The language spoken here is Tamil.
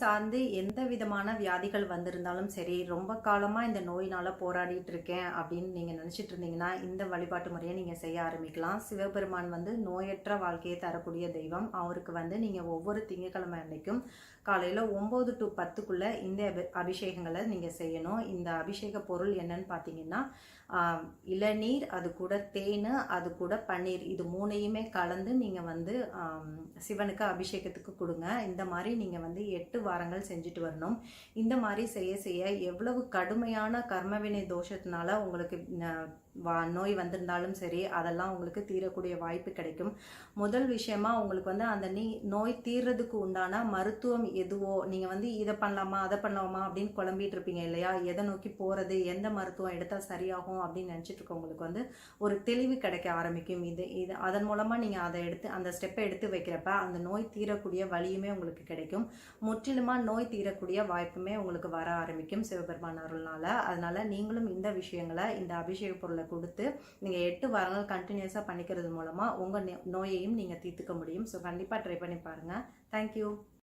சார்ந்து எந்த விதமான வியாதிகள் வந்திருந்தாலும் சரி ரொம்ப காலமாக இந்த நோயினால் போராடிட்டு இருக்கேன் அப்படின்னு நீங்கள் நினச்சிட்டு இருந்தீங்கன்னா இந்த வழிபாட்டு முறையை நீங்கள் செய்ய ஆரம்பிக்கலாம். சிவபெருமான் வந்து நோயற்ற வாழ்க்கையை தரக்கூடிய தெய்வம். அவருக்கு வந்து நீங்கள் ஒவ்வொரு திங்கக்கிழமை அன்னைக்கும் காலையில் ஒம்பது டு பத்துக்குள்ளே இந்த அபி அபிஷேகங்களை நீங்கள் செய்யணும். இந்த அபிஷேக பொருள் என்னன்னு பார்த்தீங்கன்னா இளநீர் அது கூட தேன் அது கூட பன்னீர். இது மூணையுமே கலந்து நீங்கள் வந்து சிவனுக்கு அபிஷேகத்துக்கு கொடுங்க. இந்த மாதிரி நீங்கள் வந்து எட்டு வாரங்கள் செஞ்சுட்டு வரணும். இந்த மாதிரி செய்ய செய்ய எவ்வளவு கடுமையான கர்மவினை தோஷத்தினால உங்களுக்கு வா- நோய் வந்திருந்தாலும் சரி அதெல்லாம் உங்களுக்கு தீரக்கூடிய வாய்ப்பு கிடைக்கும். முதல் விஷயமா உங்களுக்கு வந்து அந்த நீ நோய் தீர்றதுக்கு உண்டான மருத்துவம் எதுவோ நீங்கள் வந்து இதை பண்ணலாமா அதை பண்ணலாமா அப்படின்னு குழம்பிட்டு இருப்பீங்க இல்லையா? எதை நோக்கி போகிறது எந்த மருத்துவம் எடுத்தால் சரியாகும் அப்படின்னு நினச்சிட்டு இருக்கவங்களுக்கு வந்து ஒரு தெளிவு கிடைக்க ஆரம்பிக்கும். இது இது அதன் மூலமாக நீங்கள் அதை எடுத்து அந்த ஸ்டெப்பை எடுத்து வைக்கிறப்ப அந்த நோய் தீரக்கூடிய வழியுமே உங்களுக்கு கிடைக்கும். முற்றிலுமாக நோய் தீரக்கூடிய வாய்ப்புமே உங்களுக்கு வர ஆரம்பிக்கும் சிவபெருமான் அருள்னால. அதனால நீங்களும் இந்த விஷயங்களை இந்த அபிஷேக பொருளை கொடுத்து நீங்கள் எட்டு வாரங்கள் கண்டினியூஸாக பண்ணிக்கிறது மூலமாக உங்கள் நோயையும் நீங்கள் தீர்த்துக்க முடியும். ஸோ கண்டிப்பாக ட்ரை பண்ணி பாருங்கள் தேங்க்யூ